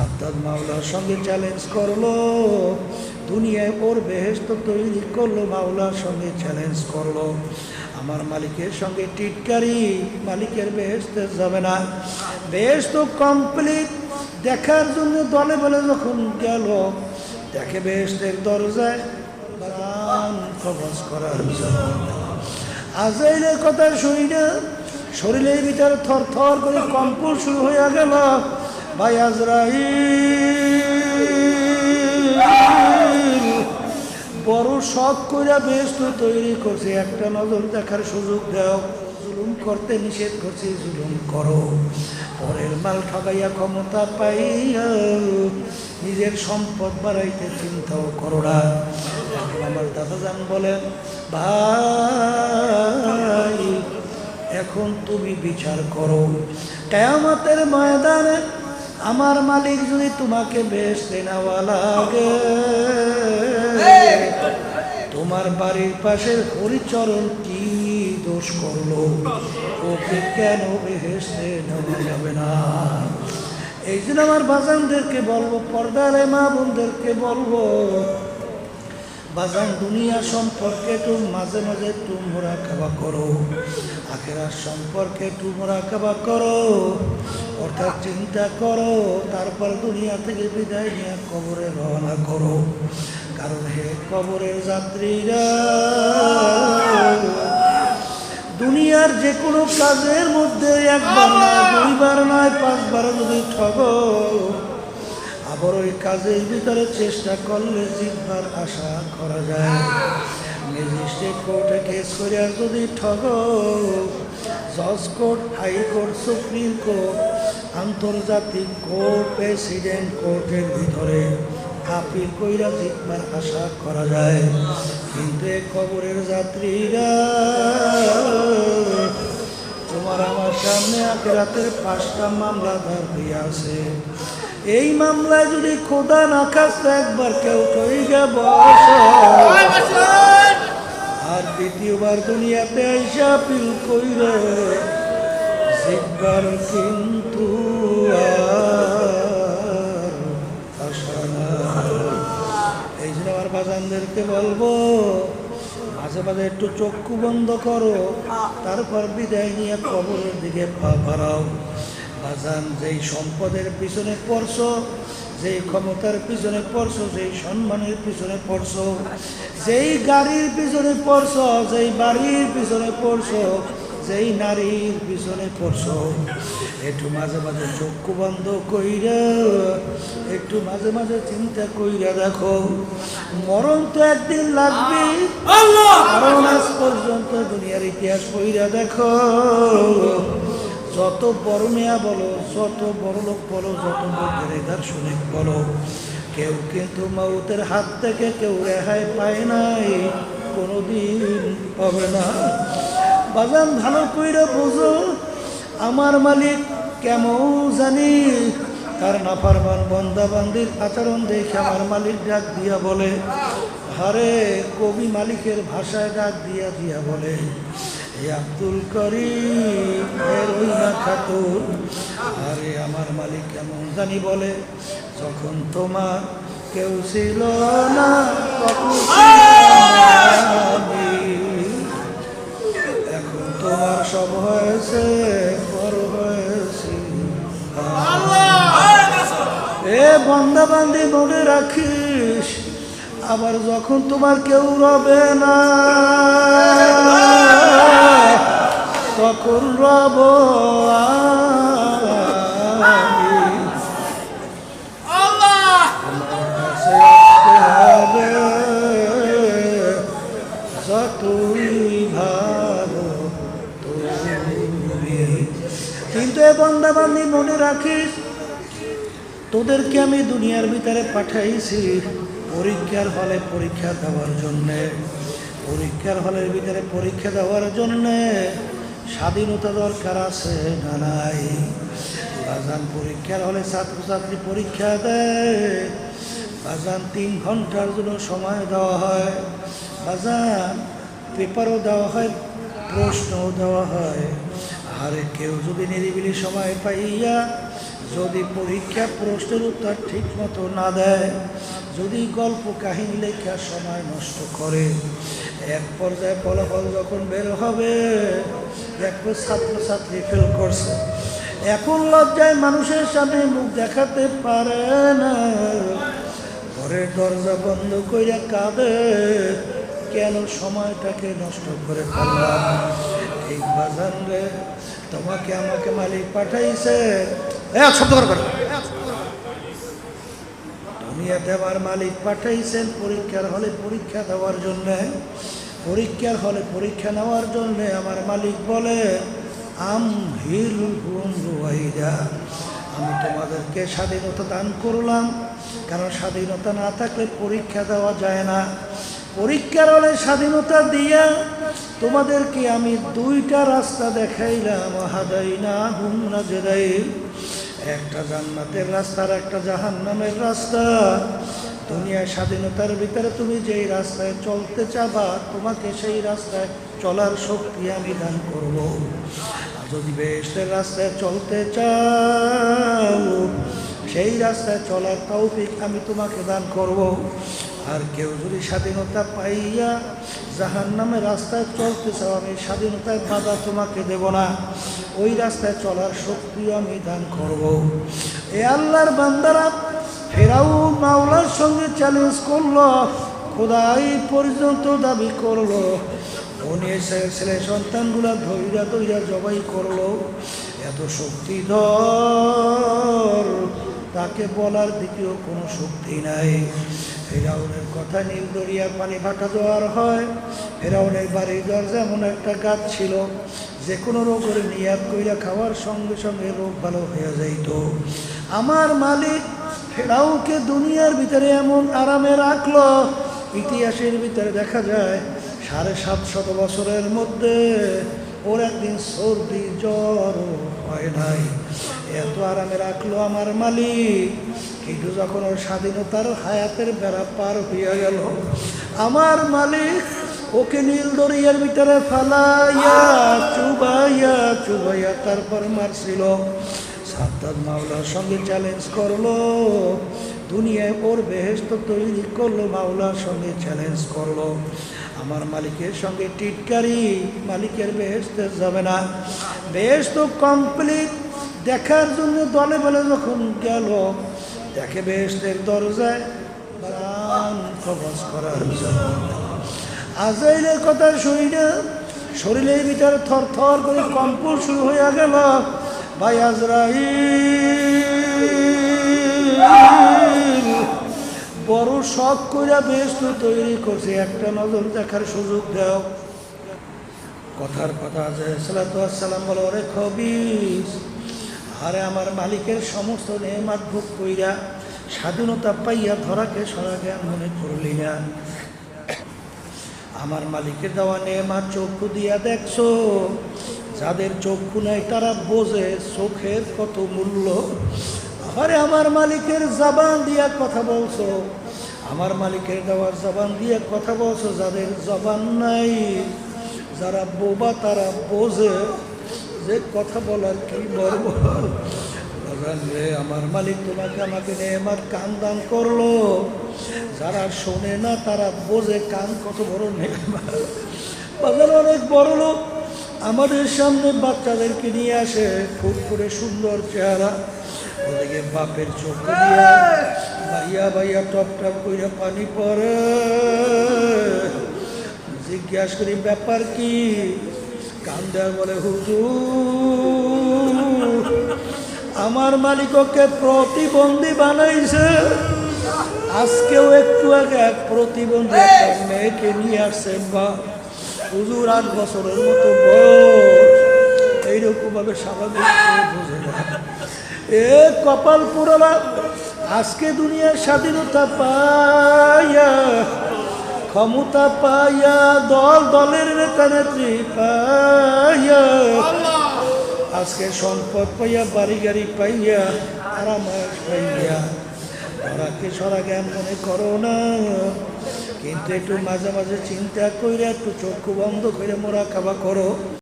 খাদ্দাদ মাওলার সঙ্গে চ্যালেঞ্জ করল। দুনিয়ায় ওর বেহেস্ত তৈরি করল, মাওলার সঙ্গে চ্যালেঞ্জ করল। আমার মালিকের সঙ্গে টিটকারি, মালিকের বেহেস্তে যাবে না। বেহেস্ত কমপ্লিট দেখার জন্য দলে বলে যখন গেল, দেখে বেহেস্তের দরজায় প্রাণ কবজ করার আজাইলের কথা শুনি না, শরীরের ভিতরে থর থর করে কম্পন শুরু হয়ে গেল। ভাই আজরাইল, বড় শখ কইরা বেশ তো তৈরি করছে। একটা নজর দেখার সুযোগ দাও। জুলুম করতে নিষেধ করছে, জুলুম করো। পরের মাল ঠগাইয়া ক্ষমতা পাইয়া নিজের সম্পদ বাড়াইতে চিন্তাও করো না। আমার দাদাজান বলেন, ভাই, এখন তুমি বিচার করো। কেয়ামতের ময়দানে আমার মালিক যদি তোমাকে বেশ নেওয়া লাগে তোমার বাড়ির পাশের হরিচরণ কি দোষ করল? ওকে কেন বেহেসতে নেওয়া যাবে না? এই জন্য আমার বাজানদেরকে বলব পর্দারে মা বোনদেরকে বলব বাজান, দুনিয়া সম্পর্কে একটু মাঝে মাঝে একটু মোরা খাবা করো। আখেরার সম্পর্কে একটু মোরা খাবা করো। অর্থাৎ চিন্তা করো, তারপর দুনিয়া থেকে বিদায় নিয়ে কবরে রওনা করো। কারণ হে কবরের যাত্রীরা, দুনিয়ার যে কোনো কাজের মধ্যে একবার নয়, দুইবার নয়, পাঁচবার যদি ঠগো আবার ওই কাজের ভিতরে চেষ্টা করলে জিতবার আশা করা যায়। ম্যাজিস্ট্রেট কোর্টে কেস করে যদি ঠগ, জজ court high court supreme court, আন্তর্জাতিক কোর্ট, প্রেসিডেন্ট কোর্টের ভিতরে আপিল কইরা জিতবার আশা করা যায়। কিন্তু কবরের যাত্রীরা, তোমার আমার সামনে আখেরাতের পাঁচটা মামলা হয়ে আছে। এই মামলায় যদি খোদা না খাস্ত একবার কেউ কইরা বস। আর দ্বিতীয়বার দুনিয়াতে আইসা পিল কইরে জিতবার কিন্তু। এই জন্য আমার বাজানদেরকে বলব মাঝে মাঝে একটু চক্ষু বন্ধ করো তারপর বিদায় নিয়ে কবরের দিকে পা বাড়াও। বাজান যেই সম্পদের পিছনে পড়ছো যেই ক্ষমতার পিছনে পড়ছো যেই সম্মানের পিছনে পড়ছো যেই গাড়ির পিছনে পড়ছো যেই বাড়ির পিছনে পড়ছো যেই নারীর পিছনে পড়ছো। একটু মাঝে মাঝে চক্ষু বন্ধ কইরা একটু মাঝে মাঝে চিন্তা কইরা দেখো মরণ তো একদিন লাগবে। কারণ আজ পর্যন্ত দুনিয়ার ইতিহাস কইরা দেখো। যত বড় মেয়া বলো, যত বড় লোক বলো, যত লোকের দার্শনিক বলো। কেউ কিন্তু মৌতের হাত থেকে কেউ রেহাই পায় নাই, কোনোদিন পাবে না। বাজান ভালো কইরা বুঝো, আমার মালিক কেমন জানি। তার নাফারমান বন্দা বান্দির আচরণ দেখে আমার মালিক ডাক দিয়া বলে হারে কবি মালিকের ভাষায় ডাক দিয়া দিয়া বলে। আব্দুল করিম এ খাতুন, আরে আমার মালিক কেমন জানি বলে, যখন তোমার কেউ ছিল না। এখন তোমার সব হয়েছে, বড় হয়েছে। এ বন্দা বান্দি মনে রাখিস, আবার যখন তোমার কেউ রবে না। তখন রব হবে যতই কিন্তু এ বন্দা বান্দি মনে রাখিস, তোদেরকে আমি দুনিয়ার ভিতরে পাঠাইছি পরীক্ষার হলে পরীক্ষা দেওয়ার জন্যে। পরীক্ষার হলের ভিতরে পরীক্ষা দেওয়ার জন্যে স্বাধীনতা দরকার আছে না নাই? বাজান পরীক্ষার হলে ছাত্রছাত্রী পরীক্ষা দেয়। বাজান তিন ঘণ্টার জন্য সময় দেওয়া হয়। বাজান পেপারও দেওয়া হয়, প্রশ্নও দেওয়া হয়। আর কেউ যদি নিরিবিলি সময় পাইয়া যদি পরীক্ষা প্রশ্নের উত্তর ঠিক মতো না দেয়, যদি গল্প কাহিনী লেখা সময় নষ্ট করে এক পর্যায়ে ফলাফল যখন বের হবে দেখো ছাত্রছাত্রী ফেল করছে। এখন লজ্জায় মানুষের সামনে মুখ দেখাতে পারে না। ঘরের দরজা বন্ধ কইরা কাঁদে, কেন সময়টাকে নষ্ট করে ফেললাম? ঠিক বাজান রে, তোমাকে আমাকে মালিক পাঠাইছে। এ, শব্দ করে। দুনিয়াতে আমার মালিক পাঠাইছেন, পরীক্ষার হলে পরীক্ষা দেওয়ার জন্যে। পরীক্ষার হলে পরীক্ষা নেওয়ার জন্যে আমার মালিক বলে, আম হিল আমি তোমাদেরকে স্বাধীনতা দান করলাম, কারণ স্বাধীনতা না থাকলে পরীক্ষা দেওয়া যায় না। পরীক্ষার হলে স্বাধীনতা দিয়া তোমাদেরকে আমি দুইটা রাস্তা দেখাইলাম। হাদাই না হুম না জেদাই একটা জান্নাতের রাস্তা আর একটা জাহান্নামের রাস্তা। দুনিয়ার স্বাধীনতার ভিতরে তুমি যেই রাস্তায় চলতে চাবা, তোমাকে সেই রাস্তায় চলার শক্তি আমি দান করব। যদি বেশের রাস্তায় চলতে চাও, সেই রাস্তায় চলার তৌফিক আমি তোমাকে দান করব। আর কেউ যদি স্বাধীনতা পাইয়া জাহান নামে রাস্তায় চলতে চাও, আমি স্বাধীনতায় বাধা তোমাকে দেব না। ওই রাস্তায় চলার শক্তি আমি দান করব। এ আল্লাহর বান্দারা ফেরাও মাওলার সঙ্গে চ্যালেঞ্জ করল, খোদাই পর্যন্ত দাবি করল। উনি ছেলে সন্তানগুলা ধৈরা ধৈরা জবাই করল। এত শক্তি শক্তিধর তাকে বলার দ্বিতীয় কোনো শক্তি নাই। ফেরাউনের কথা নীল দরিয়ার পানি ভাটা দেওয়ার হয়। ফেরাউনের বাড়ির দরজা এমন একটা গাছ ছিল যে কোনো রোগের নিয়াদ কইরা খাওয়ার সঙ্গে সঙ্গে রোগ ভালো হয়ে যাইত। আমার মালিক ফেরাউকে দুনিয়ার ভিতরে এমন আরামে রাখল, ইতিহাসের ভিতরে দেখা যায় সাড়ে সাতশত বছরের মধ্যে ওর একদিন সর্দি জ্বর হয় নাই। এত আরামে রাখল আমার মালিক। কিন্তু যখন ওর স্বাধীনতার হায়াতের বেড়া পার হইয়া গেল, আমার মালিক ওকে নীল দরিয়ার ভিতরে ফালাইয়া, চুবাইয়া চুবাইয়া তারপর মারছিল। সাদ্দাদ মাওলার সঙ্গে চ্যালেঞ্জ করল। দুনিয়ায় ওর বেহেস্ত তৈরি করল, মাওলার সঙ্গে চ্যালেঞ্জ করল। আমার মালিকের সঙ্গে টিটকারি, মালিকের বেহেস্তে যাবে না বেহেস্ত কমপ্লিট দেখার জন্য দলে বলে যখন গেল, দেখে বেহেস্তের দরজায় প্রাণ কবজ করার জন্য। আজাইলের কথা শুনি না, শরীরের ভিতরে থর থর করে কম্পন শুরু হয়ে গেল। ভাই আজরাইল, বড় শখ কইরা বেশ তো তৈরি করছে, একটা নজর দেখার সুযোগ দাও। কথার কথা আছে সালাতাম বলো ওরে খবিস। আরে আমার মালিকের সমস্ত নেমাত ভোগ কইরা স্বাধীনতা পাইয়া ধরাকে সরাকে মনে করলি না আমার মালিকের দেওয়া নেমাত চক্ষু দিয়া দেখছ? যাদের চক্ষু নাই তারা বোঝে চোখের কত মূল্য। আরে আমার মালিকের জবান দিয়া কথা বলছো? আমার মালিকের দেওয়ার জবান দিয়ে কথা বলছো? যাদের জবান নাই, যারা বোবা তারা বোঝে যে কথা বলার কি বলব? রে আমার মালিক তোমাকে আমাকে নেমাত কান দান করল। যারা শোনে না তারা বোঝে কান কত বড় নেমাত বাজার অনেক বড় লোক। আমাদের সামনে বাচ্চাদেরকে নিয়ে আসে, খুব করে সুন্দর চেহারা। ওদিকে বাপের চোখ দিয়া ভাইয়া ভাইয়া টপ টপ করে পানি পরে। জিজ্ঞাসা করি, ব্যাপার কি? কান্দার বলে হুজুর আমার মালিককে প্রতিবন্ধী বানাইছে। আজকেও একটু আগে এক প্রতিবন্ধী একটা মেয়েকে নিয়ে আসছে বা হুজুর আট বছরের মতো বয়স। স্বাভাবিক বোঝে না। এ কপাল পুরোলা আজকে দুনিয়ার স্বাধীনতা পাইয়া ক্ষমতা পাইয়া দল দলের নেতা নেত্রী পাইয়া আজকে সম্পদ পাইয়া বাড়ি গাড়ি পাইয়া আরাম পাইয়া। ধরাকে সরা জ্ঞান মনে করো না। কিন্তু একটু মাঝে মাঝে চিন্তা কইরা একটু চক্ষু বন্ধ করে মোরা খাবা করো।